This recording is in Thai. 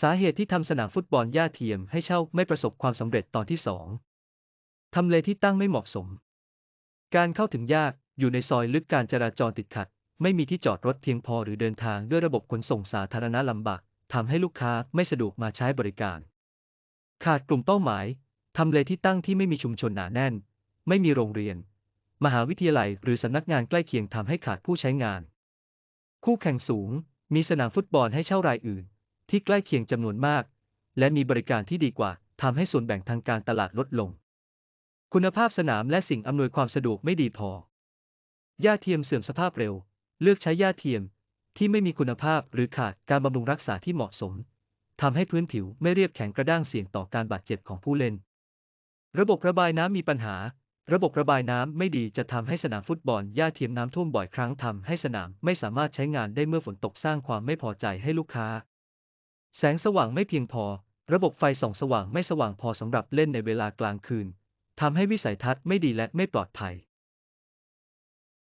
สาเหตุที่ทำสนามฟุตบอลหญ้าเทียมให้เช่าไม่ประสบความสำเร็จตอนที่ 2. ทำเลที่ตั้งไม่เหมาะสม การเข้าถึงยากอยู่ในซอยลึกการจราจรติดขัด ไม่มีที่จอดรถเพียงพอหรือเดินทางด้วยระบบขนส่งสาธารณะลำบากทำให้ลูกค้าไม่สะดวกมาใช้บริการ ขาดกลุ่มเป้าหมายทำเลที่ตั้งที่ไม่มีชุมชนหนาแน่น ไม่มีโรงเรียน มหาวิทยาลัยหรือสำนักงานใกล้เคียงทำให้ขาดผู้ใช้งาน คู่แข่งสูง มีสนามฟุตบอลให้เช่ารายอื่น ที่ใกล้เคียงจำนวนมาก และมีบริการที่ดีกว่าทำให้ส่วนแบ่งทางการตลาดลดลง คุณภาพสนามและสิ่งอำนวยความสะดวกไม่ดีพอ หญ้าเทียมเสื่อมสภาพเร็ว เลือกใช้หญ้าเทียมที่ไม่มีคุณภาพหรือขาดการบำรุงรักษาที่เหมาะสมทำให้พื้นผิวไม่เรียบแข็งกระด้างเสี่ยงต่อการบาดเจ็บของผู้เล่น ระบบระบายน้ำมีปัญหา ระบบระบายน้ำไม่ดีจะทำให้สนามฟุตบอลหญ้าเทียมน้ำท่วมบ่อยครั้งทำให้สนามไม่สามารถใช้งานได้เมื่อฝนตกสร้างความไม่พอใจให้ลูกค้า แสงสว่างไม่เพียงพอ ระบบไฟส่องสว่างไม่สว่างพอสำหรับเล่นในเวลากลางคืนทำให้วิสัยทัศน์ไม่ดีและไม่ปลอดภัย